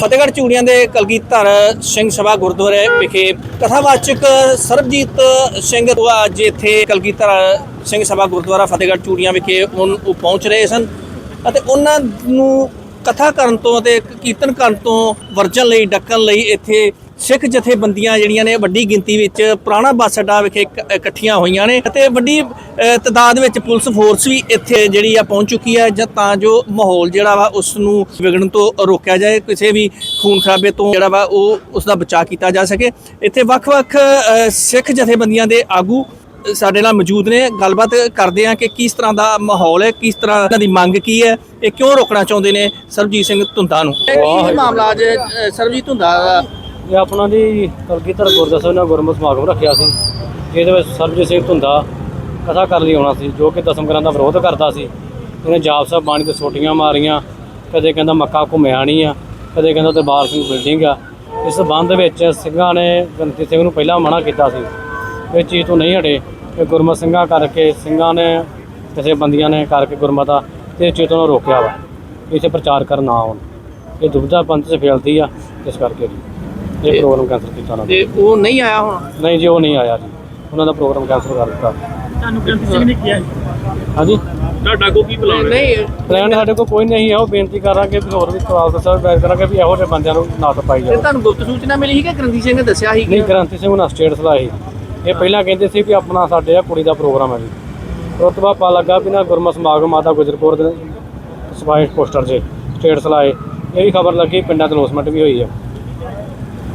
ਫਤਿਹਗੜ੍ਹ ਚੂੜੀਆਂ ਦੇ ਕਲਗੀਧਰ ਸਿੰਘ ਸਭਾ ਗੁਰਦੁਆਰੇ ਵਿਖੇ ਕਥਾਵਾਚਕ ਸਰਬਜੀਤ ਸਿੰਘ ਉਹ ਅੱਜ ਇੱਥੇ ਕਲਗੀਧਰ ਸਿੰਘ ਸਭਾ ਗੁਰਦੁਆਰਾ ਫਤਿਹਗੜ੍ਹ ਚੂੜੀਆਂ ਵਿਖੇ ਉਨ- ਉਹ ਪਹੁੰਚ ਰਹੇ ਸਨ ਅਤੇ ਉਹਨਾਂ ਨੂੰ ਕਥਾ ਕਰਨ ਤੋਂ ਅਤੇ ਕੀਰਤਨ ਕਰਨ ਤੋਂ ਵਰਜਨ ਲਈ, ਡੱਕਣ ਲਈ ਇੱਥੇ ਸਿੱਖ ਜਥੇਬੰਦੀਆਂ ਜਿਹੜੀਆਂ ਨੇ ਵੱਡੀ ਗਿਣਤੀ ਵਿੱਚ ਪੁਰਾਣਾ ਬੱਸ ਅੱਡਾ ਵਿਖੇ ਇਕੱਠੀਆਂ ਹੋਈਆਂ ਨੇ ਅਤੇ ਵੱਡੀ ਅ, ਤਾਦਾਦ ਵਿੱਚ ਪੁਲਿਸ ਫੋਰਸ ਵੀ ਇੱਥੇ ਜਿਹੜੀ ਆ ਪਹੁੰਚ ਚੁੱਕੀ ਹੈ ਜਾਂ ਤਾਂ ਜੋ ਮਾਹੌਲ ਜਿਹੜਾ ਵਾ ਉਸ ਨੂੰ ਵਿਗੜਨ ਤੋਂ ਰੋਕਿਆ ਜਾਏ ਕਿਸੇ ਵੀ ਖੂਨ ਖਰਾਬੇ ਤੋਂ ਜਿਹੜਾ ਵਾ ਉਹ ਉਸ ਦਾ ਬਚਾਅ ਕੀਤਾ ਜਾ ਸਕੇ। ਇੱਥੇ ਵੱਖ-ਵੱਖ ਸਿੱਖ ਜਥੇਬੰਦੀਆਂ ਦੇ ਆਗੂ ਸਾਡੇ ਨਾਲ ਮੌਜੂਦ ਨੇ। ਗੱਲਬਾਤ ਕਰਦੇ ਆ ਕਿ ਕਿਸ ਤਰ੍ਹਾਂ ਦਾ ਮਾਹੌਲ ਹੈ ਕਿਸ ਤਰ੍ਹਾਂ ਦੀ ਮੰਗ ਕੀ ਹੈ ਇਹ ਕਿਉਂ ਰੋਕਣਾ ਚਾਹੁੰਦੇ ਨੇ ਸਰਬਜੀਤ ਸਿੰਘ ਧੁੰਦਾ ਨੂੰ? ਕੀ ਮਾਮਲਾ ਅੱਜ ਸਰਬਜੀਤ ਧੁੰਦਾ ਇਹ ਆਪਣਾ ਦੀ ਕਲਗੀਧਰ ਗੁਰਦੁਆਰਾ ਸਾਹਿਬ ਨਾਲ ਗੁਰਮਤਿ ਸਮਾਗਮ ਰੱਖਿਆ ਸੀ। ਜਿਹਦੇ ਵਿੱਚ ਸਰਬਜੀਤ ਸਿੰਘ ਧੁੰਦਾ ਕਥਾ ਕਰਨ ਲਈ ਆਉਣਾ ਸੀ, ਜੋ ਕਿ ਦਸਮ ਗ੍ਰੰਥ ਦਾ ਵਿਰੋਧ ਕਰਦਾ ਸੀ। ਇਹਨੇ ਜਾਪ ਸਾਹਿਬ ਬਾਣੀ ਤੇ ਸੋਟੀਆਂ ਮਾਰੀਆਂ, ਕਦੇ ਕਹਿੰਦਾ ਮੱਕਾ ਘੁੰਮਿਆ ਨਹੀਂ ਆ, ਕਦੇ ਕਹਿੰਦਾ ਦਰਬਾਰ ਸਿੰਘ ਬਿਲਡਿੰਗ ਆ। ਇਸ ਸੰਬੰਧ ਵਿੱਚ ਸਿੰਘਾਂ ਨੇ ਗ੍ਰੰਥੀ ਸਿੰਘ ਨੂੰ ਪਹਿਲਾਂ ਮਨਾ ਕੀਤਾ ਸੀ। ਇਹ ਚੀਜ਼ ਤੋਂ ਨਹੀਂ ਹਟੇ ਇਹ ਗੁਰਮਤ ਸਿੰਘਾਂ ਕਰਕੇ ਸਿੰਘਾਂ ਨੇ ਕਿਸੇ ਬੰਦੀਆਂ ਨੇ ਕਰਕੇ ਗੁਰਮਤਾ ਤੇ ਚੀਜ਼ ਤੋਂ ਰੋਕਿਆ ਵਾ। ਇਸੇ ਪ੍ਰਚਾਰ ਕਰਨ ਨਾ ਆਉਣ। ਇਹ ਦੁਬਦਾ ਪੰਥ 'ਚ ਫੈਲਦੀ ਆ, ਇਸ ਕਰਕੇ ਜੀ। ਇਹ ਪ੍ਰੋਗਰਾਮ ਕੈਂਸਲ ਕੀਤਾ ਉਹਨਾਂ ਨੇ। ਤੇ ਉਹ ਨਹੀਂ ਆਇਆ ਹੁਣ? ਨਹੀਂ ਜੀ ਉਹ ਨਹੀਂ ਆਇਆ ਜੀ। ਉਹਨਾਂ ਦਾ ਪ੍ਰੋਗਰਾਮ ਕੈਂਸਲ ਕਰ ਦਿੱਤਾ। ਤੁਹਾਨੂੰ ਗ੍ਰੰਥ ਸਿੰਘ ਨੇ ਕਿਹਾ ਹਾਂਜੀ? ਤੁਹਾਡਾ ਕੋ ਕੀ ਪਲਾਨ ਹੈ? ਨਹੀਂ ਪਲਾਨ ਸਾਡੇ ਕੋਲ ਕੋਈ ਨਹੀਂ ਹੈ ਉਹ ਬੇਨਤੀ ਕਰਾਂਗੇ ਵੀ ਹੋਰ ਵੀ ਕਲਾਸ ਸਾਹਿਬ ਬੈਠ ਕਰਾਂਗੇ ਵੀ ਇਹੋ ਜਿਹੇ ਬੰਦਿਆਂ ਨੂੰ ਨਾ ਪਾਈ ਤੇ ਜਾਵੇ ਤੁਹਾਨੂੰ ਗੁਪਤ ਸੂਚਨਾ ਮਿਲੀ ਸੀ ਕਿ ਗ੍ਰੰਥੀ ਸਿੰਘ ਨੇ ਦੱਸਿਆ ਸੀ ਨਹੀਂ ਕ੍ਰਾਂਤੀ ਸਿੰਘ ਉਹਨਾਂ ਸਟੇਟ ਸਲਾਹੀ ਇਹ ਪਹਿਲਾਂ ਕਹਿੰਦੇ ਸੀ ਵੀ ਆਪਣਾ ਸਾਡੇ ਆ ਕੁੜੀ ਦਾ ਪ੍ਰੋਗਰਾਮ ਹੈ ਜੀ। ਉਸ ਤੋਂ ਬਾਅਦ ਪਤਾ ਲੱਗਾ ਵੀ ਨਾ ਗੁਰਮਤਿ ਸਮਾਗਮ ਮਾਤਾ ਗੁਜਰਪੁਰ ਦੇ ਸਪਾਈਸ ਪੋਸਟਰ 'ਚ ਸਟੇਟ ਸਲਾਹੇ ਇਹ ਵੀ ਖਬਰ ਲੱਗੀ ਪਿੰਡਾਂ 'ਚ ਅਨਾਉਂਸਮੈਂਟ ਵੀ ਹੋਈ ਆ।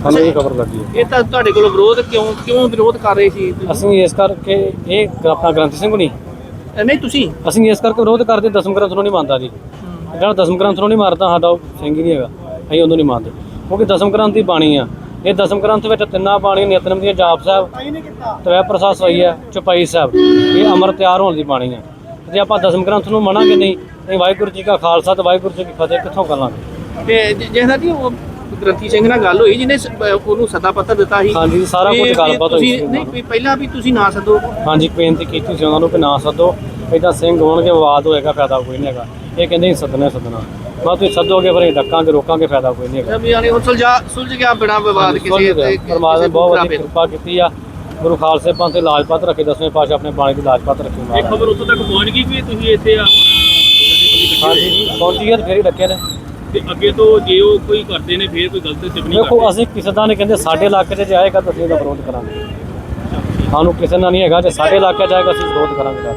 ਸਾਨੂੰ ਇਹ ਖਬਰ ਲੱਗੀ ਹੈ। ਇਹ ਤਾਂ ਤੁਹਾਡੇ ਕੋਲ ਵਿਰੋਧ ਕਿਉਂ ਕਿਉਂ ਵਿਰੋਧ ਕਰ ਰਹੇ ਸੀ? ਅਸੀਂ ਇਸ ਕਰਕੇ ਇਹ ਆਪਣਾ ਗ੍ਰੰਥੀ ਸਿੰਘ ਨਹੀਂ ਅ, ਨਹੀਂ ਤੁਸੀਂ? ਅਸੀਂ ਇਸ ਕਰਕੇ ਵਿਰੋਧ ਕਰਦੇ ਦਸਮ ਗ੍ਰੰਥ ਨੂੰ ਨਹੀਂ ਮੰਨਦਾ ਜੀ। ਜਿਹੜਾ ਦਸਮ ਗ੍ਰੰਥ ਨੂੰ ਨਹੀਂ ਮਾਰਦਾ ਸਾਡਾ ਉਹ ਸਿੰਘ ਹੀ ਨਹੀਂ ਹੈਗਾ। ਅਸੀਂ ਉਹਨੂੰ ਨਹੀਂ ਮੰਨਦੇ। ਕਿਉਂਕਿ ਦਸਮ ਗ੍ਰੰਥ ਦੀ ਬਾਣੀ ਆ। ਇਹ ਦਸਮ ਗ੍ਰੰਥ ਵਿੱਚ ਤਿੰਨਾਂ ਬਾਣੀ ਨਿਤਨਮ ਜਾਪ ਸਾਹਿਬ ਤਵੈ ਪ੍ਰਸਾਦ ਸੋਈ ਹੈ ਚੁਪਾਈ ਸਾਹਿਬ। ਇਹ ਅਮਰ ਤਿਆਰ ਹੋਣ ਦੀ ਬਾਣੀ ਆ। ਜੇ ਆਪਾਂ ਦਸਮ ਗ੍ਰੰਥ ਨੂੰ ਮੰਨਾਂਗੇ ਨਹੀਂ ਵਾਹਿਗੁਰੂ ਜੀ ਕਾ ਖਾਲਸਾ ਤੇ ਵਾਹਿਗੁਰੂ ਜੀ ਕੀ ਫਤਿਹ ਕਿੱਥੋਂ ਕਰਾਂਗੇ ਤੇ ਜ- ਜਿਹੜਾ ਕਿ ਉਹ ਗ੍ਰੰਥੀ ਸਿੰਘ ਨਾਲ ਗੱਲ ਹੋਈ ਜਿਹਨੇ ਸ- ਉਹਨੂੰ ਸੱਦਾ ਪੱਤਰ ਦਿੱਤਾ ਸੀ ਹਾਂਜੀ ਸਾਰਾ ਵੀ- ਕੁਝ ਵੀ ਗੱਲਬਾਤ ਹੋਈ ਤੁਸੀਂ- ਸੀ ਨਹੀਂ ਵੀ ਪਹਿਲਾਂ ਵੀ ਤੁਸੀਂ ਨਾ ਸੱਦੋ। ਹਾਂਜੀ ਬੇਨਤੀ ਕੀਤੀ ਸੀ ਉਹਨਾਂ ਨੂੰ ਕਿ ਨਾ ਸੱਦੋ। ਇਦਾਂ ਸਿੰਘ ਹੋਣਗੇ ਵਿਵਾਦ ਹੋਏਗਾ ਫਾਇਦਾ ਕੋਈ ਨਹੀਂ ਹੈਗਾ। ਇਹ ਕਹਿੰਦੇ ਸੀ ਸੱਦਣਾ ਹੀ ਸੱਦਣਾ। ਬਸ ਤੁਸੀਂ ਸੱਦੋਗੇ ਫਿਰ ਅਸੀਂ ਡੱਕਾਂਗੇ ਰੋਕਾਂਗੇ ਫਾਇਦਾ ਕੋਈ ਨਹੀਂ ਹੈਗਾ। ਵੀ ਯਾਨੀ ਉਹ ਸੁਲਝਾ ਸੁਲਝ ਗਿਆ ਬਿਨਾ ਵਿਵਾਦ ਕਿਸੇ ਤੇ ਪਰਮਾਤਮਾ ਕਿਸੇ ਬਹੁਤ ਤੋਂ। ਕਿਰਪਾ ਕੀਤੀ ਆ। ਗੁਰੂ ਖਾਲਸੇ ਪੰਥ ਤੇ ਲਾਜਪਤ ਰੱਖੇ ਦਸਵੇਂ ਪਾਤਸ਼ਾਹ ਆਪਣੇ ਬਾਣੀ ਦੀ ਲਾਜਪਤ ਰੱਖੇ ਇਹ ਮਹਾਰਾਜ ਖਬਰ ਉੱਥੋਂ ਤੱਕ ਪਹੁੰਚ ਗਈ ਕਿ ਤੁਸੀਂ ਇੱਥੇ ਜਥੇਬੰਦੀ ਹਾਂਜੀ ਜੀ ਪਹੁੰਚੀ ਹੈ ਤੇ ਫੇਰ ਹੀ ਡੱਕੇ ਨੇ। ਤੇ ਅੱਗੇ ਤੋਂ ਜੇ ਉਹ ਕੋਈ ਕਰਦੇ ਨੇ ਫੇਰ ਕੋਈ ਗਲਤ ਟਿੱਪਣੀ ਦੇਖੋ ਅਸੀਂ ਕਿਸੇ ਦਾ ਨਹੀਂ ਕਹਿੰਦੇ ਸਾਡੇ ਇਲਾਕੇ 'ਚ ਜੇ ਆਏਗਾ ਤਾਂ ਅਸੀਂ ਇਹਦਾ ਵਿਰੋਧ ਕਰਾਂਗੇ। ਸਾਨੂੰ ਕਿਸੇ ਨਾਲ ਨਹੀਂ ਹੈਗਾ ਜੇ ਸਾਡੇ ਇਲਾਕੇ 'ਚ ਆਏਗਾ ਅਸੀਂ ਵਿਰੋਧ ਕਰਾਂਗੇ ਜਾ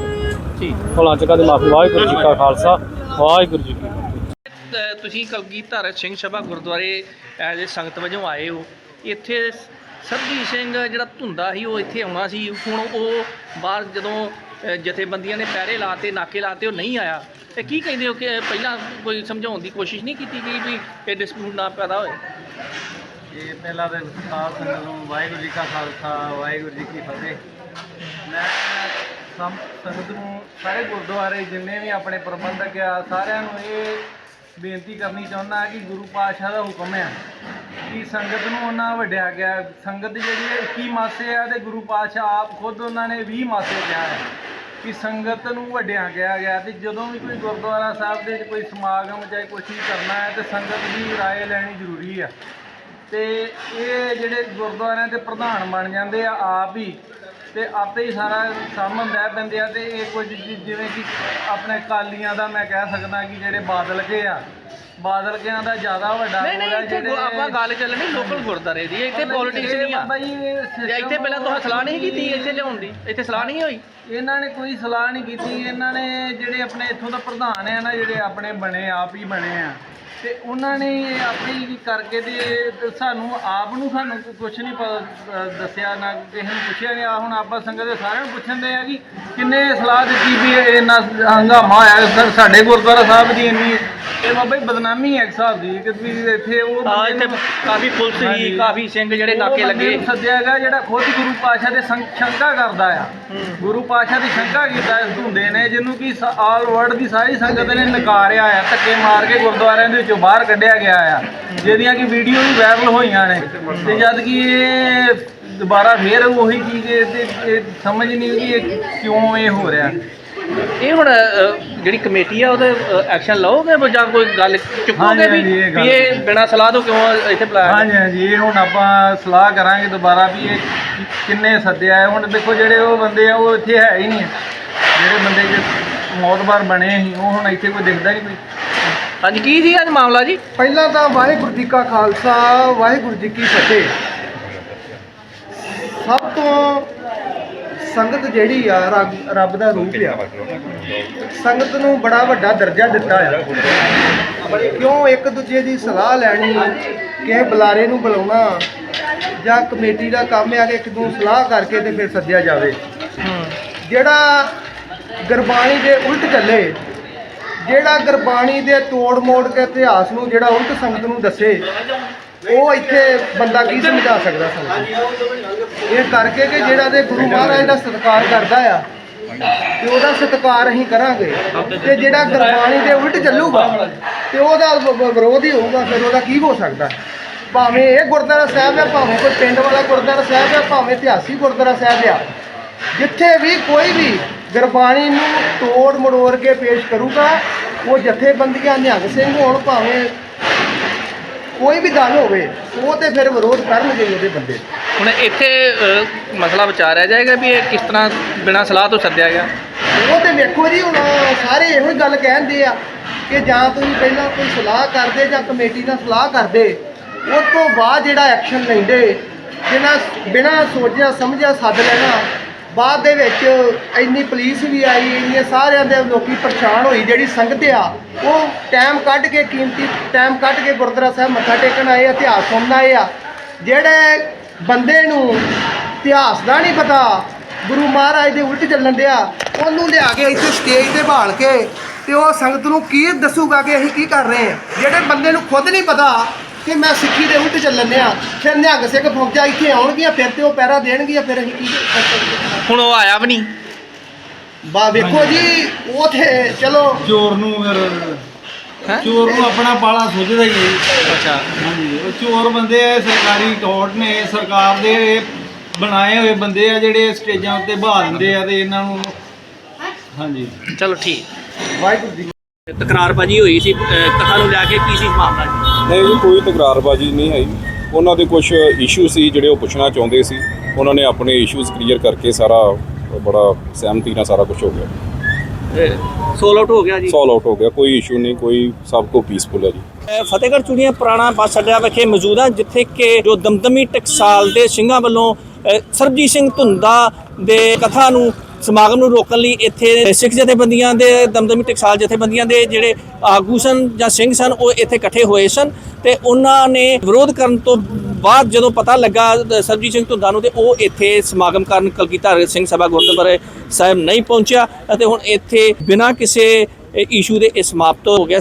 ਠੀਕ। ਭੁੱਲਾਂ ਚੁੱਕਾਂ ਦੀ ਮਾਫੀ ਵਾਹਿਗੁਰੂ ਜੀ ਕਾ ਖਾਲਸਾ ਵਾਹਿਗੁਰੂ ਜੀ ਕੀ ਫਤਿਹ। ਤੁਸੀਂ ਕਲਗੀਧਰ ਸਿੰਘ ਸਭਾ ਗੁਰਦੁਆਰੇ ਐਜ਼ ਏ ਸੰਗਤ ਵਜੋਂ ਆਏ ਹੋ। ਇੱਥੇ ਸਰਬਜੀਤ ਸਿੰਘ ਜਿਹੜਾ ਧੁੰਦਾ ਸੀ ਉਹ ਇੱਥੇ ਆਉਣਾ ਸੀ। ਹੁਣ ਉਹ ਬਾਹਰ ਜਦੋਂ ਜਥੇਬੰਦੀਆਂ ਨੇ ਪਹਿਰੇ ਲਾਤੇ ਨਾਕੇ ਲਾਤੇ ਉਹ ਨਹੀਂ ਆਇਆ। ਤੇ ਕੀ ਕਹਿੰਦੇ ਹੋ ਕਿ ਪਹਿਲਾਂ ਕੋਈ ਸਮਝਾਉਣ ਦੀ ਕੋਸ਼ਿਸ਼ ਨਹੀਂ ਕੀਤੀ ਗਈ ਵੀ ਇਹ ਡਿਸਪਿਊਟ ਨਾ ਪੈਦਾ ਹੋਏ? ਇਹ ਪਹਿਲਾਂ ਦਿਨ ਸਾਧ ਸੰਗਤ ਨੂੰ ਵਾਹਿਗੁਰੂ ਜੀ ਕਾ ਖਾਲਸਾ, ਵਾਹਿਗੁਰੂ ਜੀ ਕੀ ਫਤਿਹ। ਮੈਂ ਸਮ ਸੰਗਤ ਨੂੰ ਸਾਰੇ ਗੁਰਦੁਆਰੇ ਜਿੰਨੇ ਵੀ ਆਪਣੇ ਪ੍ਰਬੰਧਕ ਆ, ਸਾਰਿਆਂ ਨੂੰ ਇਹ ਬੇਨਤੀ ਕਰਨੀ ਚਾਹੁੰਦਾ ਕਿ ਗੁਰੂ ਪਾਤਸ਼ਾਹ ਦਾ ਹੁਕਮ ਹੈ ਕਿ ਸੰਗਤ ਨੂੰ ਉਹਨਾਂ ਵੱਡਿਆ ਗਿਆ। ਸੰਗਤ ਜਿਹੜੀ ਹੈ 21 ਮਾਸੇ ਆ ਤੇ ਗੁਰੂ ਪਾਤਸ਼ਾਹ ਆਪ ਖੁਦ ਉਹਨਾਂ ਨੇ 20 ਮਾਸੇ ਕਿਹਾ ਹੈ ਕਿ ਸੰਗਤ ਨੂੰ ਵੱਡਿਆ ਗਿਆ ਗਿਆ ਤੇ ਜਦੋਂ ਵੀ ਕੋਈ ਗੁਰਦੁਆਰਾ ਸਾਹਿਬ ਦੇ ਵਿੱਚ ਕੋਈ ਸਮਾਗਮ ਚਾਹੇ ਕੁਛ ਵੀ ਕਰਨਾ ਹੈ ਤੇ ਸੰਗਤ ਦੀ رائے ਲੈਣੀ ਜ਼ਰੂਰੀ ਆ ਤੇ ਇਹ ਜਿਹੜੇ ਗੁਰਦੁਆਰਿਆਂ ਦੇ ਪ੍ਰਧਾਨ ਬਣ ਜਾਂਦੇ ਆ ਆਪ ਹੀ ਤੇ ਆਪੇ ਹੀ ਸਾਰਾ ਸਾਂਭਣ ਬਹਿ ਪੈਂਦੇ ਆ ਤੇ ਇਹ ਕੁਝ ਜਿ- ਜਿਵੇਂ ਕਿ ਆਪਣੇ ਕਾਲੀਆਂ ਦਾ ਮੈਂ ਕਹਿ ਸਕਦਾ ਕਿ ਜਿਹੜੇ ਬਾਦਲ ਕੇ ਆ ਬਾਦਲ ਕਿਆਂ ਦਾ ਜ਼ਿਆਦਾ ਵੱਡਾ ਨਹੀਂ ਨਹੀਂ ਇੱਥੇ ਗੁ- ਆਪਾਂ ਗੱਲ ਚੱਲਣੀ ਲੋਕਲ ਗੁਰਦੁਆਰੇ ਦੀ ਇੱਥੇ ਪੋਲਿਟਿਕਸ ਨਹੀਂ ਆ। system ਇੱਥੇ ਪਹਿਲਾਂ ਤੁਹਾਨੂੰ ਸਲਾਹ ਨਹੀਂ ਕੀਤੀ ਇੱਥੇ ਲਿਆਉਣ ਦੀ? ਇੱਥੇ ਸਲਾਹ ਨਹੀਂ ਹੋਈ? ਇਹਨਾਂ ਨੇ ਕੋਈ ਸਲਾਹ ਨਹੀਂ ਕੀਤੀ ਇਹਨਾਂ ਨੇ ਜਿਹੜੇ ਆਪਣੇ ਇੱਥੋਂ ਦਾ ਪ੍ਰਧਾਨ ਆ ਨਾ ਜਿਹੜੇ ਆਪਣੇ ਬਣੇ ਆਪ ਹੀ ਬਣੇ ਆ। ਤੇ ਉਹਨਾਂ ਨੇ ਆਪਣੀ ਕਰਕੇ ਤੇ ਸਾਨੂੰ ਆਪ ਨੂੰ ਸਾਨੂੰ ਕੁਝ ਨਹੀਂ ਪਤਾ ਦੱਸਿਆ ਨਾ ਕਿਸੇ ਨੂੰ ਪੁੱਛਿਆ ਗਿਆ। ਹੁਣ ਆਪਾਂ ਸੰਗਤ ਦੇ ਸਾਰਿਆਂ ਨੂੰ ਪੁੱਛਣਦੇ ਆ ਕਿ ਕਿੰਨੇ ਸਲਾਹ ਦਿੱਤੀ ਵੀ ਇਹ ਇੰਨਾ ਹੰਗਾਮਾ ਹੋਇਆ ਸਾ- ਸਾਡੇ ਗੁਰਦੁਆਰਾ ਸਾਹਿਬ ਦੀ ਇੰਨੀ ਇਹ ਬਾਬਾ ਜੀ ਬਦਨਾਮੀ ਹੈ ਇੱਕ ਹਿਸਾਬ ਦੀ ਕਿ ਵੀ ਇੱਥੇ ਉਹ ਇੱਥੇ ਕਾਫੀ ਪੁਲਿਸ ਹਾਂਜੀ। ਕਾਫੀ ਸਿੰਘ ਜਿਹੜੇ ਨਾਕੇ ਲੱਗੇ। ਸੱਦਿਆ ਗਿਆ ਜਿਹੜਾ ਖੁਦ ਗੁਰੂ ਪਾਤਸ਼ਾਹ ਦੇ ਸ਼ੰਕਾ ਕਰਦਾ ਆ। ਗੁਰੂ ਪਾਤਸ਼ਾਹ ਦੀ ਸ਼ੰਕਾ ਕੀਤਾ ਇਸ ਧੁੰਦੇ ਨੇ ਜਿਹਨੂੰ ਕਿ ਆਲ ਵਰਲਡ ਦੀ ਸਾਰੀ ਸੰਗਤ ਨੇ ਨਕਾਰਿਆ ਆ ਧੱਕੇ ਮਾਰ ਕੇ ਗੁਰਦੁਆਰਿਆਂ ਦੇ ਵਿੱਚੋਂ ਬਾਹਰ ਕੱਢਿਆ ਗਿਆ ਆ ਜਿਹਦੀਆਂ ਕਿ ਵੀਡੀਓ ਵੀ ਵਾਇਰਲ ਹੋਈਆਂ ਨੇ। ਤੇ ਜਦ ਕਿ ਇਹ ਦੁਬਾਰਾ ਫੇਰ ਉਹੀ ਚੀਜ਼ ਇਹ ਤੇ ਇਹ ਸਮਝ ਨਹੀਂ ਕਿ ਇਹ ਕਿਉਂ ਇਹ ਹੋ ਰਿਹਾ। ਇਹ ਹੁਣ ਅ, ਜਿਹੜੀ ਕਮੇਟੀ ਆ ਉਹਦੇ ਐਕਸ਼ਨ ਲਓਗੇ ਵੀ ਜਾਂ ਕੋਈ ਗੱਲ ਚੁੱਕੋਗੇ ਹਾਂਜੀ, ਵੀ ਹਾਂਜੀ, ਇਹ ਗੱਲ- ਵੀ ਇਹ ਬਿਨਾਂ ਸਲਾਹ ਤੋਂ ਕਿਉਂ ਇੱਥੇ ਬੁਲਾਇਆ? ਹਾਂਜੀ ਹਾਂਜੀ ਇਹ ਹੁਣ ਆਪਾਂ ਸਲਾਹ ਕਰਾਂਗੇ ਦੁਬਾਰਾ ਵੀ ਇਹ ਕਿ- ਕਿੰਨੇ ਸੱਦਿਆ ਹੈ। ਹੁਣ ਦੇਖੋ ਜਿਹੜੇ ਉਹ ਬੰਦੇ ਆ ਉਹ ਇੱਥੇ ਹੈ ਹੀ ਨਹੀਂ। ਜਿਹੜੇ ਬੰਦੇ ਜੇ ਮੌਤਬਾਰ ਬਣੇ ਸੀ ਉਹ ਹੁਣ ਇੱਥੇ ਕੋਈ ਦਿਖਦਾ ਹੀ ਨਹੀਂ। ਕੋਈ ਹਾਂਜੀ ਕੀ ਜੀ ਅੱਜ ਮਾਮਲਾ ਜੀ? ਪਹਿਲਾਂ ਤਾਂ ਵਾਹਿਗੁਰੂ ਜੀ ਕਾ ਖਾਲਸਾ ਵਾਹਿਗੁਰੂ ਜੀ ਕੀ ਫਤਿਹ। ਸਭ ਤੋਂ ਸੰਗਤ ਜਿਹੜੀ ਆ ਰੱਬ- ਰੱਬ ਦਾ ਰੂਪ ਆ ਸੰਗਤ ਨੂੰ ਬੜਾ ਵੱਡਾ ਦਰਜਾ ਦਿੱਤਾ ਆ। ਕਿਉਂ ਇੱਕ ਦੂਜੇ ਦੀ ਸਲਾਹ ਲੈਣੀ ਕਿਸੇ ਬੁਲਾਰੇ ਨੂੰ ਬੁਲਾਉਣਾ ਜਾਂ ਕਮੇਟੀ ਦਾ ਕੰਮ ਆ ਕਿ ਇੱਕ ਨੂੰ ਸਲਾਹ ਕਰਕੇ ਤੇ ਫਿਰ ਸੱਦਿਆ ਜਾਵੇ। ਜਿਹੜਾ ਗੁਰਬਾਣੀ ਦੇ ਉਲਟ ਚੱਲੇ ਜਿਹੜਾ ਗੁਰਬਾਣੀ ਦੇ ਤੋੜ ਮੋੜ ਕੇ ਇਤਿਹਾਸ ਨੂੰ, ਜਿਹੜਾ ਉਲਟ ਸੰਗਤ ਨੂੰ ਦੱਸੇ, ਉਹ ਇੱਥੇ ਬੰਦਾ ਕੀ ਸਮਝਾ ਸਕਦਾ ਸੰਗਤ ਨੂੰ? ਇਹ ਕਰਕੇ ਕਿ ਜਿਹੜਾ ਦੇ ਗੁਰੂ ਮਹਾਰਾਜ ਦਾ ਸਤਿਕਾਰ ਕਰਦਾ ਆ, ਤੇ ਉਹਦਾ ਸਤਿਕਾਰ ਅਸੀਂ ਕਰਾਂਗੇ ਤੇ ਜਿਹੜਾ ਗੁਰਬਾਣੀ ਦੇ ਉਲਟ ਚੱਲੂਗਾ, ਤੇ ਉਹਦਾ ਵਿਰੋਧ ਹੀ ਹੋਊਗਾ, ਫਿਰ ਉਹਦਾ ਕੀ ਹੋ ਸਕਦਾ ਭਾਵੇਂ ਇਹ ਗੁਰਦੁਆਰਾ ਸਾਹਿਬ ਆ, ਭਾਵੇਂ ਕੋਈ ਪਿੰਡ ਵਾਲਾ ਗੁਰਦੁਆਰਾ ਸਾਹਿਬ ਆ, ਭਾਵੇਂ ਇਤਿਹਾਸਿਕ ਗੁਰਦੁਆਰਾ ਸਾਹਿਬ ਆ, ਜਿੱਥੇ ਵੀ ਕੋਈ ਵੀ ਗੁਰਬਾਣੀ ਨੂੰ ਤੋੜ ਮੜੋੜ ਕੇ ਪੇਸ਼ ਕਰੂਗਾ ਉਹ ਜਥੇਬੰਦੀਆਂ ਨਿਹੰਗ ਸਿੰਘ ਹੋਣ ਭਾਵੇਂ ਕੋਈ ਵੀ ਦਲ ਹੋਵੇ ਉਹ ਤੇ ਫਿਰ ਵਿਰੋਧ ਕਰਨਗੇ ਉਹਦੇ ਬੰਦੇ। ਹੁਣ ਇੱਥੇ ਮਸਲਾ ਵਿਚਾਰਿਆ ਜਾਏਗਾ ਵੀ ਇਹ ਕਿਸ ਤਰ੍ਹਾਂ ਬਿਨਾਂ ਸਲਾਹ ਤੋਂ ਸੱਦਿਆ ਗਿਆ? ਉਹ ਤੇ ਵੇਖੋ ਜੀ ਹੁਣ ਸਾਰੇ ਇਹੋ ਹੀ ਗੱਲ ਕਹਿੰਦੇ ਆ ਕਿ ਜਾਂ ਤੁਸੀਂ ਪਹਿਲਾਂ ਕੋਈ ਸਲਾਹ ਕਰਦੇ ਜਾਂ ਕਮੇਟੀ ਨਾਲ ਸਲਾਹ ਕਰਦੇ ਉਸ ਤੋਂ ਬਾਅਦ ਜਿਹੜਾ ਐਕਸ਼ਨ ਲੈਂਦੇ ਜਿਹਨਾਂ ਬਿਨਾਂ ਸੋਚਿਆ ਸਮਝਿਆ ਸੱਦ ਲੈਣਾ ਬਾਅਦ ਦੇ ਵਿੱਚ ਇੰਨੀ ਪੁਲਿਸ ਵੀ ਆਈ ਇੰਨੇ ਸਾਰਿਆਂ ਦੇ ਲੋਕੀ ਪਰੇਸ਼ਾਨ ਹੋਈ ਜਿਹੜੀ ਸੰਗਤ ਆ ਉਹ ਟਾਈਮ ਕੱਢ ਕੇ ਕੀਮਤੀ ਟਾਈਮ ਕੱਢ ਕੇ ਗੁਰਦੁਆਰਾ ਸਾਹਿਬ ਮੱਥਾ ਟੇਕਣ ਆਏ ਆ, ਇਤਿਹਾਸ ਸੁਣਨ ਆਏ ਆ। ਜਿਹੜੇ ਬੰਦੇ ਨੂੰ ਇਤਿਹਾਸ ਦਾ ਨਹੀਂ ਪਤਾ ਗੁਰੂ ਮਹਾਰਾਜ ਦੇ ਉਲਟ ਚੱਲਣ ਡਿਆ ਉਹਨੂੰ ਲਿਆ ਕੇ ਇੱਥੇ ਸਟੇਜ ਤੇ ਭਾਲ ਕੇ ਤੇ ਉਹ ਸੰਗਤ ਨੂੰ ਕੀ ਦੱਸੂਗਾ ਕਿ ਅਸੀਂ ਕੀ ਕਰ ਰਹੇ ਹਾਂ? ਜਿਹੜੇ ਬੰਦੇ ਨੂੰ ਖੁਦ ਨਹੀਂ ਪਤਾ ਕਿ ਮੈਂ ਸਿੱਖੀ ਦੇ ਉਲਟ ਚੱਲਣ ਡਿਆ। ਫਿਰ ਨਿਹੰਗ ਸਿੰਘ ਫੌਜਾਂ ਇੱਥੇ ਆਉਣਗੀਆਂ ਫਿਰ ਤੇ ਉਹ ਪਹਿਰਾ ਦੇਣਗੀਆਂ ਫਿਰ ਅਸੀਂ ਕੀ ਕਰ ਸਕਦੇ ਹਾਂ? ਹੁਣ ਉਹ ਆਇਆ ਵੀ ਨਹੀਂ। ਬਾ ਵੇਖੋ ਜੀ ਉਹ ਤੇ ਚਲੋ। ਚੋਰ ਨੂੰ ਫਿਰ ਹੈਂ? ਚੋਰ ਨੂੰ ਆਪਣਾ ਪਾਲਾ ਸੁੱਝਦਾ ਹੀ ਹੈ। ਅੱਛਾ। ਹਾਂਜੀ ਉਹ ਚੋਰ ਬੰਦੇ ਆ ਸਰਕਾਰੀ ਕੋਰਟ ਨੇ ਸਰਕਾਰ ਦੇ ਇਹ ਬਣਾਏ ਹੋਏ ਬੰਦੇ ਆ ਜਿਹੜੇ ਸਟੇਜਾਂ ਉੱਤੇ ਬਹਾ ਦਿੰਦੇ ਆ ਤੇ ਇਹਨਾਂ ਨੂੰ ਹਾਂਜੀ। ਚਲੋ ਠੀਕ। ਵਾਹਿਗੁਰੂ ਜੀ ਤਕਰਾਰਬਾਜੀ ਹੋਈ ਸੀ ਅ, ਕਥਾ ਨੂੰ ਲੈ ਕੇ ਕੀ ਸੀ ਮਾਮਲਾ ਜੀ? ਨਹੀਂ ਜੀ ਕੋਈ ਤਕਰਾਰਬਾਜੀ ਨਹੀਂ ਆਈ। ਉਹਨਾਂ ਦੇ ਕੁਝ ਇਸ਼ੂ ਸੀ ਜਿਹੜੇ ਉਹ ਪੁੱਛਣਾ ਚਾਹੁੰਦੇ ਸੀ। ਉਹਨਾਂ ਨੇ ਆਪਣੇ ਇਸ਼ੂਜ਼ ਕਲੀਅਰ ਕਰਕੇ ਸਾਰਾ ਬੜਾ ਸਹਿਮਤੀ ਨਾਲ ਸਾਰਾ ਕੁਝ ਹੋ ਗਿਆ। ਸੋਲ ਆਊਟ ਹੋ ਗਿਆ ਜੀ? ਸੋਲ ਆਊਟ ਹੋ ਗਿਆ। ਕੋਈ ਇਸ਼ੂ ਨਹੀਂ ਕੋਈ ਸਭ ਕੋ ਪੀਸਫੁਲ ਹੈ ਜੀ। ਫਤਿਹਗੜ੍ਹ ਚੂੜੀਆਂ ਪੁਰਾਣਾ ਬੱਸ ਅੱਡਾ ਵਿਖੇ ਮੌਜੂਦ ਹਾਂ ਜਿੱਥੇ ਕਿ ਜੋ ਦਮਦਮੀ ਟਕਸਾਲ ਦੇ ਸਿੰਘਾਂ ਵੱਲੋਂ ਅ, ਸਰਬਜੀਤ ਸਿੰਘ ਧੁੰਦਾ ਦੇ ਕਥਾ ਨੂੰ ਸਮਾਗਮ ਨੂੰ ਰੋਕਣ ਲਈ ਇੱਥੇ ਸਿੱਖ ਜਥੇਬੰਦੀਆਂ ਦੇ ਦਮਦਮੀ ਟਕਸਾਲ ਜਥੇਬੰਦੀਆਂ ਦੇ ਜਿਹੜੇ ਆਗੂ ਸਨ ਜਾਂ ਸਿੰਘ ਸਨ ਉਹ ਇੱਥੇ ਇਕੱਠੇ ਹੋਏ ਸਨ ਤੇ ਉਹਨਾਂ ਨੇ ਵਿਰੋਧ ਕਰਨ ਤੋਂ ਬਾਅਦ ਜਦੋਂ ਪਤਾ ਲੱਗਾ ਅ, ਸਰਬਜੀਤ ਸਿੰਘ ਧੁੰਦਾ ਨੂੰ ਤੇ ਉਹ ਇੱਥੇ ਸਮਾਗਮ ਕਰਨ ਕਲਗੀਧਰ ਸਿੰਘ ਸਭਾ ਗੁਰਦੁਆਰੇ ਸਾਹਿਬ ਨਹੀਂ ਪਹੁੰਚਿਆ ਅਤੇ ਹੁਣ ਇੱਥੇ ਬਿਨਾਂ ਕਿਸੇ ਇਸ਼ੂ ਦੇ ਇਹ ਸਮਾਪਤ ਹੋ ਗਿਆ।